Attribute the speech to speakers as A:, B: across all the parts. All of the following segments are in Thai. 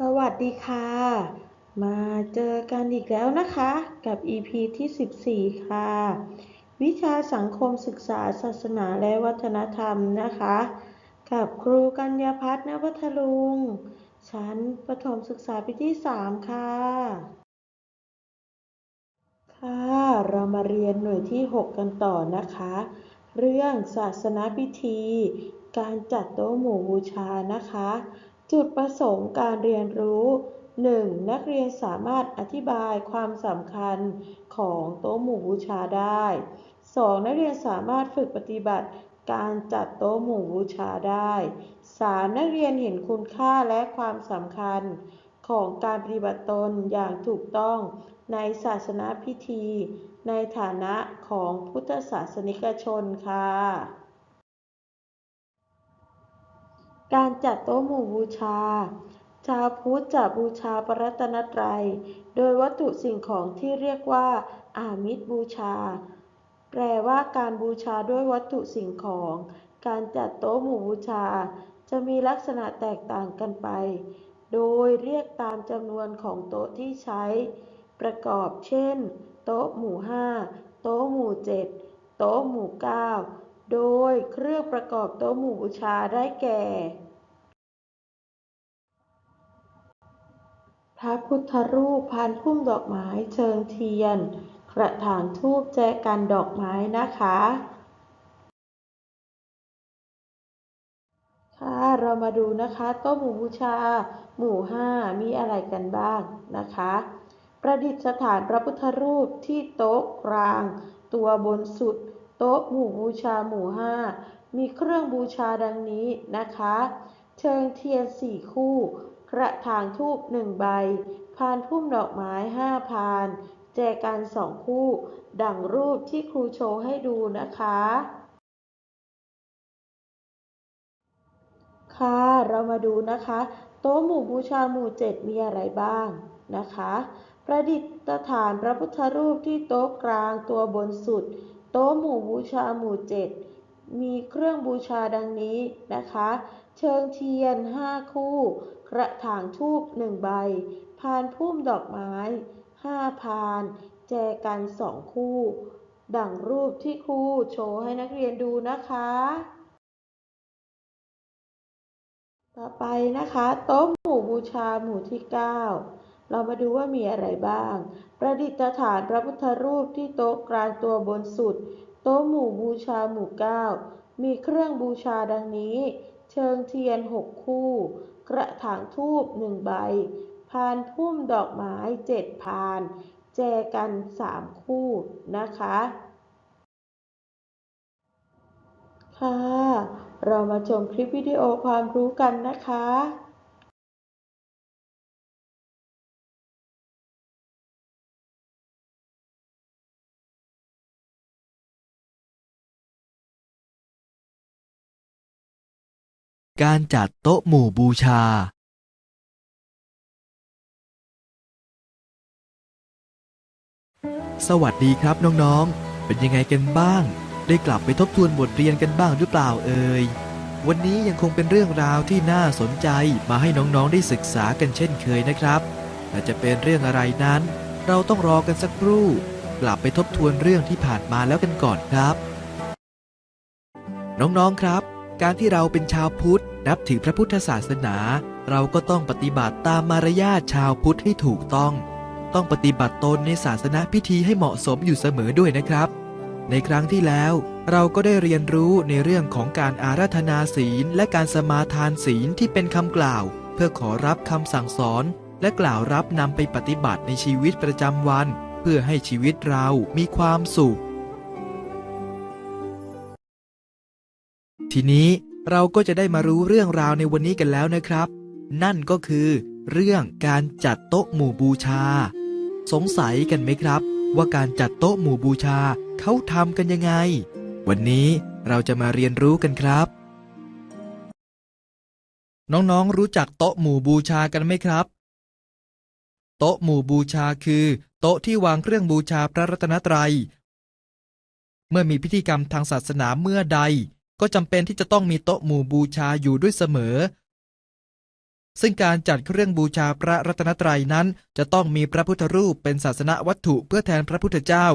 A: สวัสดีค่ะ มาเจอกันอีกแล้วนะคะ กับ EP ที่ 14 ค่ะ วิชาสังคมศึกษาศาสนาและวัฒนธรรมนะคะ กับครูกัญญาพัฒนวัทลุง ชั้นประถมศึกษาปีที่ 3 ค่ะ ค่ะ เรามาเรียนหน่วยที่ 6 กันต่อนะคะ เรื่องศาสนาพิธี การจัดโต๊ะหมู่บูชานะคะ จุดประสงค์การเรียนรู้ 1. นักเรียนสามารถอธิบายความสำคัญของโต๊ะหมู่บูชาได้ 2. นักเรียนสามารถฝึกปฏิบัติการจัดโต๊ะหมู่บูชาได้ 3. นักเรียนเห็นคุณค่าและความสำคัญของการปฏิบัติตนอย่างถูกต้องในศาสนาพิธี ในฐานะของพุทธศาสนิกชนค่ะ การจัดโต๊ะหมู่บูชา ชาวพุทธจะบูชาพระรัตนตรัย โดยวัตถุสิ่งของที่เรียกว่า อามิสบูชา แปลว่าการบูชาด้วยวัตถุสิ่งของ การจัดโต๊ะหมู่บูชา จะมีลักษณะแตกต่างกันไป โดยเรียกตามจำนวนของโต๊ะที่ใช้ ประกอบเช่น โต๊ะหมู่ห้าโต๊ะหมู่เจ็ดโต๊ะหมู่เก้าโดยเครื่องประกอบโต๊ะหมู่บูชาได้แก่ พระพุทธรูปพานพุ่มดอกไม้เชิงเทียน กระถางทูบแจกันดอกไม้นะคะ ค่ะเรามาดูนะคะโต๊ะหมู่บูชา หมู่ห้ามีอะไรกันบ้างนะคะ ประดิษฐานพระพุทธรูปที่โต๊ะกลาง ตัวบนสุด โต๊ะหมู่บูชาหมู่ห้ามีเครื่องบูชาดังนี้นะคะ เชิงเทียนสี่คู่ กระถางทูบหนึ่งใบ พานพุ่มดอกไม้ห้าพาน แจกันสองคู่ ดังรูปที่ครูโชว์ให้ดูนะคะ ค่ะเรามาดูนะคะ โต๊ะหมู่บูชาหมู่เจ็ดมีอะไรบ้างนะคะ ประดิษฐานพระพุทธรูปที่โต๊ะกลางตัวบนสุด โต๊ะหมู่บูชาหมู่เจ็ดมีเครื่องบูชาดังนี้นะคะ เชิงเทียนห้าคู่ กระถางทูบหนึ่งใบ พานพุ่มดอกไม้ห้าพาน แจกันสองคู่ ดังรูปที่ครูโชว์ให้นักเรียนดูนะคะ ต่อไปนะคะโต๊ะหมู่บูชาหมู่ที่ 9 เรามาดูว่ามีอะไรบ้าง ประดิษฐานพระพุทธรูปที่โต๊ะกลางตัวบนสุด โต๊ะหมู่บูชาหมู่ 9 มีเครื่องบูชาดังนี้ เชิงเทียนหกคู่ กระถางทูบหนึ่งใบ พานพุ่มดอกไม้เจ็ดพาน แจกันสามคู่นะคะ ค่ะ เรามาชมคลิปวิดีโอความรู้กันนะคะ
B: การจัดโต๊ะหมู่บูชาสวัสดีครับน้องๆ เป็นยังไงกันบ้าง ได้กลับไปทบทวนบทเรียนกันบ้างหรือเปล่าเอ่ย วันนี้ยังคงเป็นเรื่องราวที่น่าสนใจมาให้น้องๆได้ศึกษากันเช่นเคยนะครับ แต่จะเป็นเรื่องอะไรนั้น เราต้องรอกันสักครู่ กลับไปทบทวนเรื่องที่ผ่านมาแล้วกันก่อนครับ น้องๆครับ การที่เราเป็นชาวพุทธ นับถือพระพุทธศาสนา เราก็ต้องปฏิบัติตามมารยาทชาวพุทธให้ถูกต้อง ต้องปฏิบัติตนในศาสนาพิธีให้เหมาะสมอยู่เสมอด้วยนะครับ ในครั้งที่แล้ว เราก็ได้เรียนรู้ในเรื่องของการอาราธนาศีล และการสมาทานศีลที่เป็นคำกล่าว เพื่อขอรับคำสั่งสอน และกล่าวรับนำไปปฏิบัติในชีวิตประจำวัน เพื่อให้ชีวิตเรามีความสุข ทีนี้เราก็จะได้มารู้เรื่องราวในวันนี้กันแล้วนะครับ นั่นก็คือเรื่องการจัดโต๊ะหมู่บูชา สงสัยกันไหมครับ ว่าการจัดโต๊ะหมู่บูชาเขาทำกันยังไง วันนี้เราจะมาเรียนรู้กันครับ น้องๆรู้จักโต๊ะหมู่บูชากันไหมครับ โต๊ะหมู่บูชาคือ โต๊ะที่วางเครื่องบูชาพระรัตนตรัย เมื่อมีพิธีกรรมทางศาสนาเมื่อใด ก็จำเป็นที่จะต้องมีโต๊ะหมู่บูชาอยู่ด้วยเสมอ ซึ่งการจัดเครื่องบูชาพระรัตนตรัยนั้น จะต้องมีพระพุทธรูปเป็นศาสนวัตถุเพื่อแทนพระพุทธเจ้า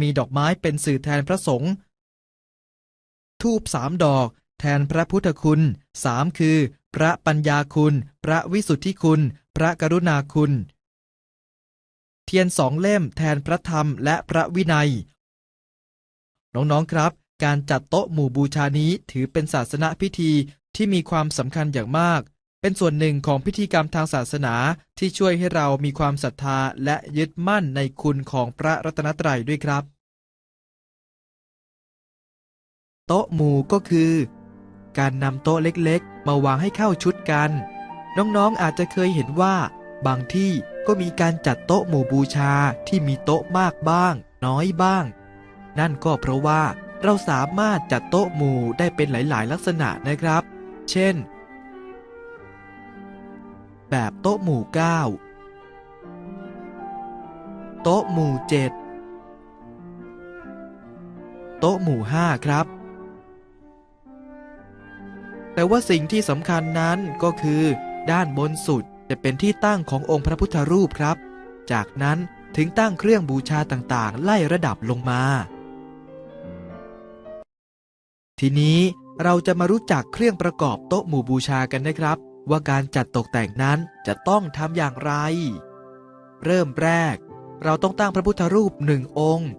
B: มีดอกไม้เป็นสื่อแทนพระสงฆ์ทูบสามดอก แทนพระพุทธคุณสามคือ พระปัญญาคุณ พระวิสุทธิคุณ พระกรุณาคุณ เทียนสองเล่มแทนพระธรรมและพระวินัย น้องๆครับ การจัดโต๊ะหมู่บูชานี้ถือเป็นศาสนพิธีที่มีความสำคัญอย่างมาก เป็นส่วนหนึ่งของพิธีกรรมทางศาสนาที่ช่วยให้เรามีความศรัทธาและยึดมั่นในคุณของพระรัตนตรัยด้วยครับ โต๊ะหมู่ก็คือ การนำโต๊ะเล็กๆ มาวางให้เข้าชุดกัน น้องๆอาจจะเคยเห็นว่า บางที่ก็มีการจัดโต๊ะหมู่บูชาที่มีโต๊ะมากบ้าง น้อยบ้าง นั่นก็เพราะว่า เราสามารถจัดโต๊ะหมู่ได้เป็นหลาย ๆ ลักษณะนะครับ เช่น แบบโต๊ะหมู่ 9 โต๊ะหมู่ 7 โต๊ะหมู่ 5 ครับ แต่ว่าสิ่งที่สำคัญนั้นก็คือ ด้านบนสุดจะเป็นที่ตั้งขององค์พระพุทธรูปครับ จากนั้นถึงตั้งเครื่องบูชาต่าง ๆ ไล่ระดับลงมา ทีนี้เราจะมารู้จักเครื่องประกอบโต๊ะหมู่บูชากันนะครับ ว่าการจัดตกแต่งนั้นจะต้องทำอย่างไร เริ่มแรก เราต้องตั้งพระพุทธรูปหนึ่งองค์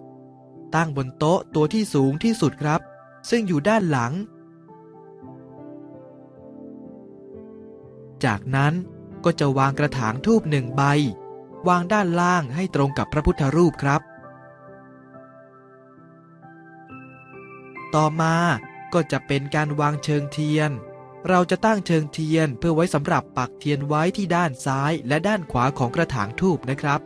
B: ตั้งบนโต๊ะตัวที่สูงที่สุดครับ ซึ่งอยู่ด้านหลัง จากนั้นก็จะวางกระถางทูบหนึ่งใบ วางด้านล่างให้ตรงกับพระพุทธรูปครับ ต่อมา ก็จะเป็นการวางเชิงเทียน เราจะตั้งเชิงเทียนเพื่อไว้สำหรับปักเทียนไว้ที่ด้านซ้ายและด้านขวาของกระถางทูบนะครับ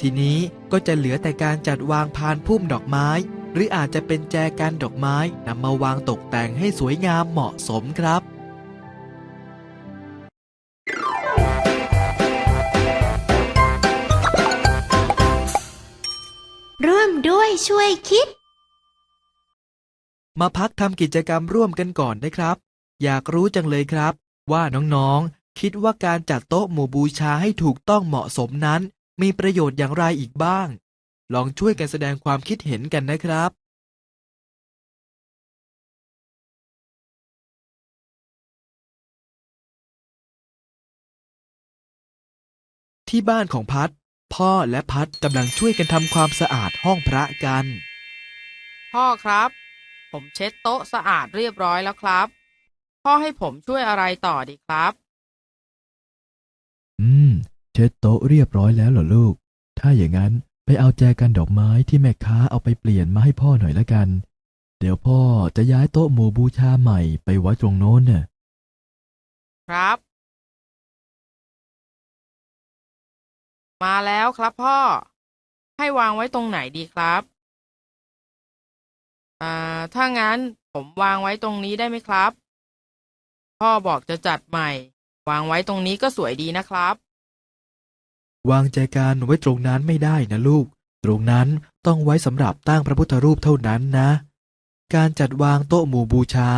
B: ทีนี้ก็จะเหลือแต่การจัดวางพานพุ่มดอกไม้ หรืออาจจะเป็นแจกันดอกไม้นำมาวางตกแต่งให้สวยงามเหมาะสมครับ
C: ร่วมด้วยช่วยคิด
B: มาพักทำกิจกรรมร่วมกันก่อนนะครับ อยากรู้จังเลยครับ ว่าน้องๆ คิดว่าการจัดโต๊ะหมู่บูชาให้ถูกต้องเหมาะสมนั้น มีประโยชน์อย่างไรอีกบ้าง ลองช่วยกันแสดงความคิดเห็นกันนะครับที่บ้านของพัด พ่อและพัดกำลังช่วยกันทำความสะอาดห้องพระกัน
D: พ่อครับ ผมเช็ดโต๊ะสะอาดเรียบร้อยแล้วครับ พ่อให้ผมช่วยอะไรต่อดีครับ
E: อืม เช็ดโต๊ะเรียบร้อยแล้วเหรอลูก ถ้าอย่างนั้นไปเอาแจกันดอกไม้ที่แม่ค้าเอาไปเปลี่ยนมาให้พ่อหน่อยละกัน เดี๋ยวพ่อจะย้ายโต๊ะหมู่บูชาใหม่ไปไว้ตรงโน้นน่ะ
D: ครับ มาแล้วครับพ่อ ให้วางไว้ตรงไหนดีครับ อ่า ถ้างั้นผมวางไว้ตรงนี้ได้ไหมครับ พ่อบอกจะจัดใหม่ วางไว้ตรงนี้ก็สวยดีนะครับ
B: วางแจกันไว้ตรงนั้นไม่ได้นะลูก ตรงนั้นต้องไว้สำหรับตั้งพระพุทธรูปเท่านั้นนะ การจัดวางโต๊ะหมู่บูชา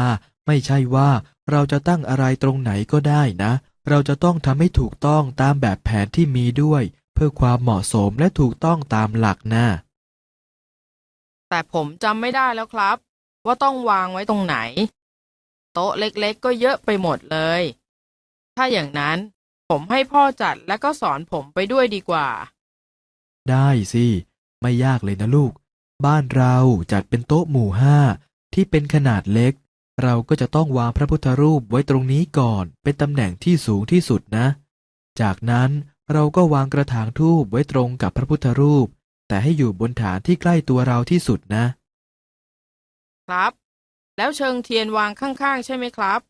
B: ไม่ใช่ว่าเราจะตั้งอะไรตรงไหนก็ได้นะ เราจะต้องทำให้ถูกต้องตามแบบแผนที่มีด้วย เพื่อความเหมาะสมและถูกต้องตามหลักนะ
D: แต่ผมจำไม่ได้แล้วครับ ว่าต้องวางไว้ตรงไหน โต๊ะเล็กๆ ก็เยอะไปหมดเลย ถ้าอย่างนั้นผมให้พ่อจัดและก็สอนผมไปด้วยดีกว่า
B: ได้สิ ไม่ยากเลยนะลูก บ้านเราจัดเป็นโต๊ะหมู่ห้าที่เป็นขนาดเล็ก เราก็จะต้องวางพระพุทธรูปไว้ตรงนี้ก่อน เป็นตำแหน่งที่สูงที่สุดนะ จากนั้นเราก็วางกระถางทูบไว้ตรงกับพระพุทธรูป แต่ให้อยู่บนฐานที่ใกล้ตัวเราที่สุดนะ
D: ครับ แล้วเชิงเทียนวางข้างๆ ใช่ไหมครับ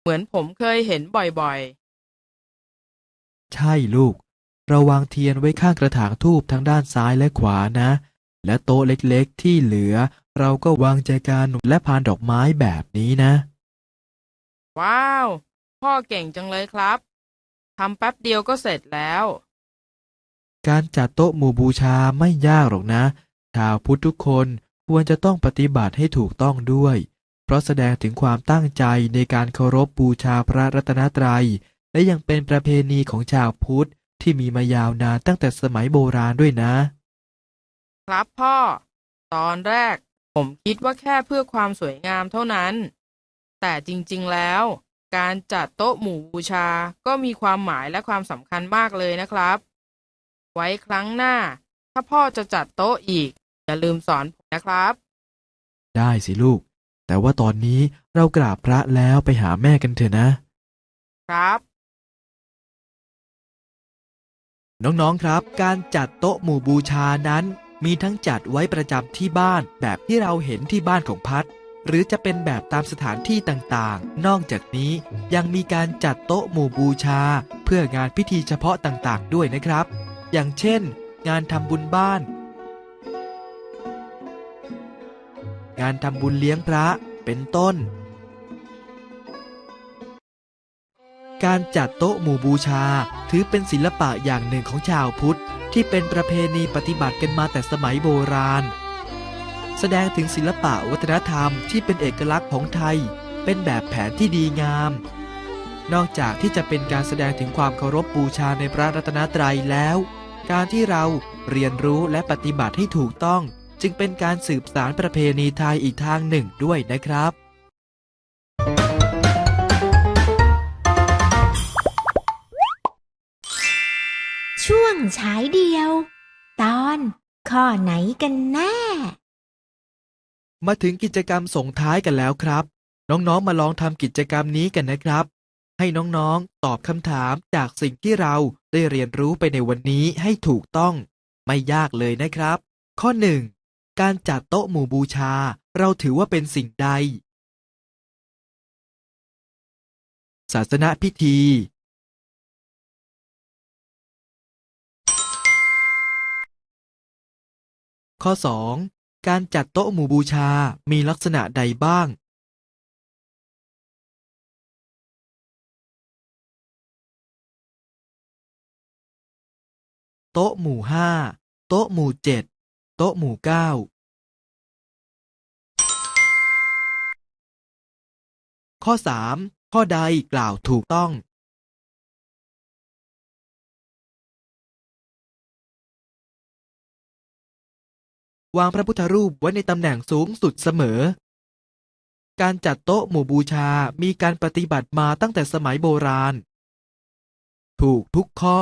D: เหมือนผมเคยเห็นบ่อย
B: ใช่ลูก เราวางเทียนไว้ข้างกระถางทูบทั้งด้านซ้ายและขวานะ และโต๊ะเล็กๆ ที่เหลือ เราก็วางแจกันและพานดอกไม้แบบนี้นะ
D: ๆว้าว พ่อเก่งจังเลยครับทำแป๊บเดียวก็เสร็จแล้ว
B: การจัดโต๊ะหมู่บูชาไม่ยากหรอกนะ ชาวพุทธทุกคนควรจะต้องปฏิบัติให้ถูกต้องด้วย เพราะแสดงถึงความตั้งใจในการเคารพบูชาพระรัตนตรัย และยังเป็นประเพณีของชาวพุทธที่มีมายาวนานตั้งแต่สมัยโบราณด้วยนะ
D: ครับพ่อ ตอนแรกผมคิดว่าแค่เพื่อความสวยงามเท่านั้น แต่จริงๆแล้ว การจัดโต๊ะหมู่บูชาก็มีความหมายและความสำคัญมากเลยนะครับ ไว้ครั้งหน้า ถ้าพ่อจะจัดโต๊ะอีก อย่าลืมสอนผมนะครับ
B: ได้สิลูก แต่ว่าตอนนี้เรากราบพระแล้วไปหาแม่กันเถอะนะ
D: ครับ
B: น้องๆครับ การจัดโต๊ะหมู่บูชานั้น มีทั้งจัดไว้ประจำที่บ้านแบบที่เราเห็นที่บ้านของพัดหรือจะเป็นแบบตามสถานที่ต่างๆ นอกจากนี้ยังมีการจัดโต๊ะหมู่บูชา เพื่องานพิธีเฉพาะต่างๆ ด้วยนะครับ อย่างเช่น งานทำบุญบ้าน งานทำบุญเลี้ยงพระเป็นต้น การจัดโต๊ะหมู่บูชาถือเป็นศิลปะอย่างหนึ่งของชาวพุทธ ที่เป็นประเพณีปฏิบัติกันมาแต่สมัยโบราณ แสดงถึงศิลปะวัฒนธรรมที่เป็นเอกลักษณ์ของไทย เป็นแบบแผนที่ดีงามนอกจากที่จะเป็นการแสดงถึงความเคารพบูชาในพระรัตนตรัยแล้ว การที่เราเรียนรู้และปฏิบัติให้ถูกต้อง จึงเป็นการสืบสารประเพณีไทยอีกทางหนึ่งด้วยนะครับ
C: ช่วงฉายเดียว ตอนข้อไหนกันแน่
B: มาถึงกิจกรรมส่งท้ายกันแล้วครับ น้องๆมาลองทำกิจกรรมนี้กันนะครับ ให้น้องๆตอบคำถามจากสิ่งที่เรา ได้เรียนรู้ไปในวันนี้ให้ถูกต้อง ไม่ยากเลยนะครับ ข้อ 1. การจัดโต๊ะหมู่บูชา เราถือว่าเป็นสิ่งใด ศาสนพิธี ข้อ 2. การจัดโต๊ะหมู่บูชามีลักษณะใดบ้าง โต๊ะหมู่ห้า โต๊ะหมู่เจ็ด โต๊ะหมู่เก้า ข้อ3ข้อใดกล่าวถูกต้อง วางพระพุทธรูปไว้ในตำแหน่งสูงสุดเสมอ การจัดโต๊ะหมู่บูชามีการปฏิบัติมาตั้งแต่สมัยโบราณ ถูกทุกข้อ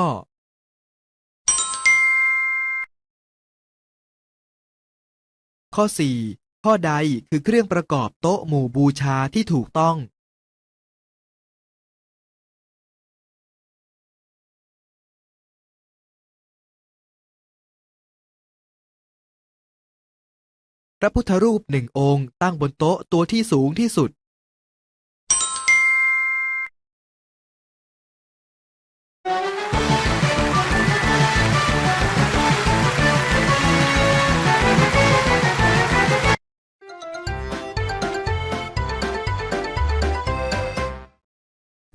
B: ข้อ 4 ข้อใดคือเครื่องประกอบโต๊ะหมู่บูชาที่ถูกต้อง พระพุทธรูปหนึ่งองค์ตั้งบนโต๊ะตัวที่สูงที่สุด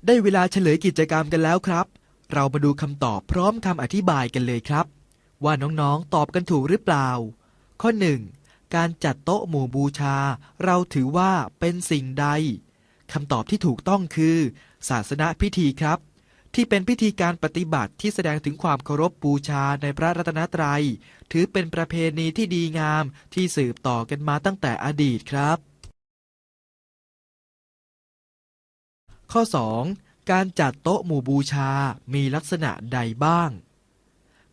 B: ได้เวลาเฉลยกิจกรรมกันแล้วครับ เรามาดูคำตอบพร้อมคำอธิบายกันเลยครับ ว่าน้องๆตอบกันถูกหรือเปล่า ข้อ 1. การจัดโต๊ะหมู่บูชา เราถือว่าเป็นสิ่งใดคำตอบที่ถูกต้องคือ ศาสนพิธีครับ ที่เป็นพิธีการปฏิบัติที่แสดงถึงความเคารพบูชาในพระรัตนตรัย ถือเป็นประเพณีที่ดีงามที่สืบต่อกันมาตั้งแต่อดีตครับ ข้อ 2. การจัดโต๊ะหมู่บูชา มีลักษณะใดบ้าง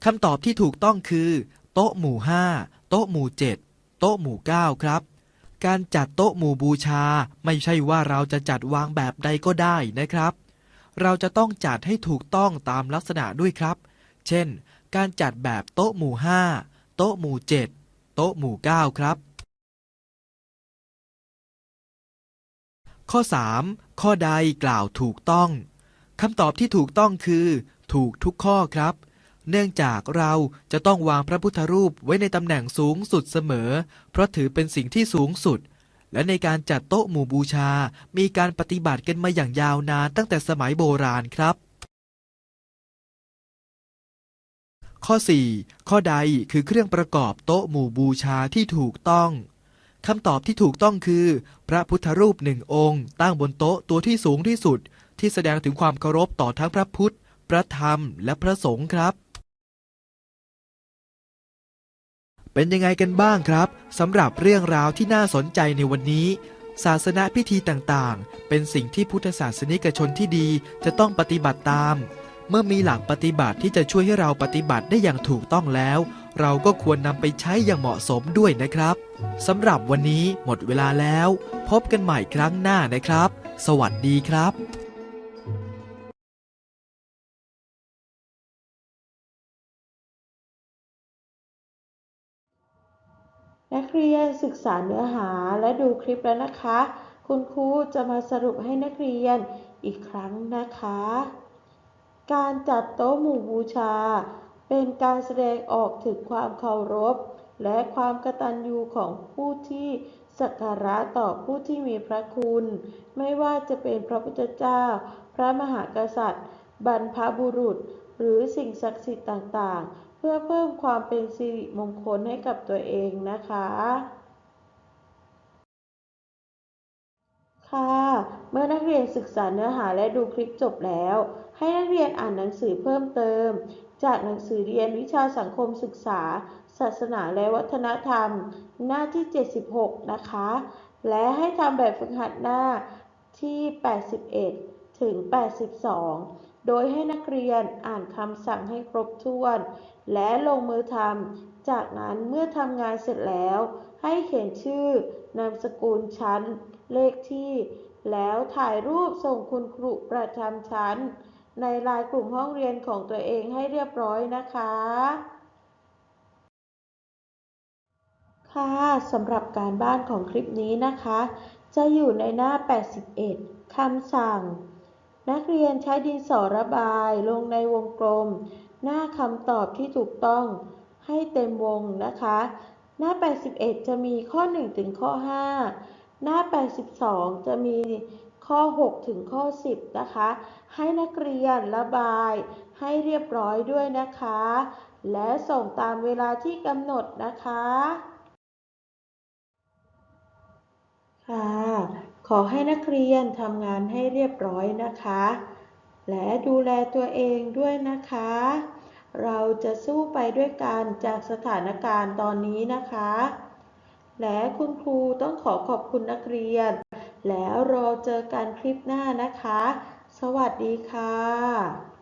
B: คำตอบที่ถูกต้องคือ โต๊ะหมู่ 5 โต๊ะหมู่ 7 โต๊ะหมู่ 9 ครับ การจัดโต๊ะหมู่บูชา ไม่ใช่ว่าเราจะจัดวางแบบใดก็ได้นะครับ เราจะต้องจัดให้ถูกต้องตามลักษณะด้วยครับ เช่น การจัดแบบโต๊ะหมู่ 5 โต๊ะหมู่ 7 โต๊ะหมู่ 9 ครับ ข้อ 3 ข้อใดกล่าวถูกต้องคำตอบที่ถูกต้องคือ ถูกทุกข้อครับ เนื่องจากเราจะต้องวางพระพุทธรูปไว้ในตำแหน่งสูงสุดเสมอ เพราะถือเป็นสิ่งที่สูงสุด และในการจัดโต๊ะหมู่บูชา มีการปฏิบัติกันมาอย่างยาวนานตั้งแต่สมัยโบราณครับ ข้อ 4 ข้อใดคือเครื่องประกอบโต๊ะหมู่บูชาที่ถูกต้อง คำตอบที่ถูกต้องคือ พระพุทธรูปหนึ่งองค์ ตั้งบนโต๊ะตัวที่สูงที่สุด ที่แสดงถึงความเคารพต่อทั้งพระพุทธ พระธรรม และพระสงฆ์ครับ เป็นยังไงกันบ้างครับสำหรับเรื่องราวที่น่าสนใจในวันนี้ ศาสนาพิธีต่างๆ เป็นสิ่งที่พุทธศาสนิกชนที่ดีจะต้องปฏิบัติตาม เมื่อมีหลักปฏิบัติที่จะช่วยให้เราปฏิบัติได้อย่างถูกต้องแล้ว เราก็ควรนำไปใช้อย่างเหมาะสมด้วยนะครับสำหรับวันนี้หมดเวลาแล้ว พบกันใหม่ครั้งหน้านะครับ สวัสดีครับ
A: นักเรียนศึกษาเนื้อหาและดูคลิปแล้วนะคะ คุณครูจะมาสรุปให้นักเรียนอีกครั้งนะคะ การจัดโต๊ะหมู่บูชา เป็นการแสดงออกถึงความเคารพ และความกตัญญูของผู้ที่สักการะต่อผู้ที่มีพระคุณ ไม่ว่าจะเป็นพระพุทธเจ้า พระมหากษัตริย์ บรรพบุรุษ หรือสิ่งศักดิ์สิทธิ์ต่างๆ เพื่อเพิ่มความเป็นสิริมงคลให้กับตัวเองนะคะ ค่ะ เมื่อนักเรียนศึกษาเนื้อหาและดูคลิปจบแล้ว ให้นักเรียนอ่านหนังสือเพิ่มเติม จากหนังสือเรียนวิชาสังคมศึกษา ศาสนาและวัฒนธรรม หน้าที่ 76 นะคะ และให้ทำแบบฝึกหัดหน้าที่ 81 ถึง 82 โดยให้นักเรียนอ่านคำสั่งให้ครบถ้วน และลงมือทำ จากนั้นเมื่อทำงานเสร็จแล้ว ให้เขียนชื่อนามสกุลชั้น เลขที่ แล้วถ่ายรูปส่งคุณครูประจำชั้น ในลน์กลุ่มห้องเรียนของตัวเองให้เรียบร้อยนะคะ ค่ะสำหรับการบ้านของคลิปนี้นะคะ จะอยู่ในหน้า 81คำสั่ง นักเรียนใช้ดินสอระบายลงในวงกลม หน้าคำตอบที่ถูกต้องให้เต็มวงนะคะ หน้า 81 จะมีข้อ 1 ถึงข้อ 5 หน้า 82 จะมี ข้อ 6 ถึงข้อ 10 นะคะ ให้นักเรียนระบายให้เรียบร้อยด้วยนะคะ และส่งตามเวลาที่กำหนดนะคะค่ะขอให้นักเรียนทำงานให้เรียบร้อยนะคะ และดูแลตัวเองด้วยนะคะ เราจะสู้ไปด้วยกันจากสถานการณ์ตอนนี้นะคะ และคุณครูต้องขอขอบคุณนักเรียน แล้วรอเจอกันคลิปหน้านะคะ สวัสดีค่ะ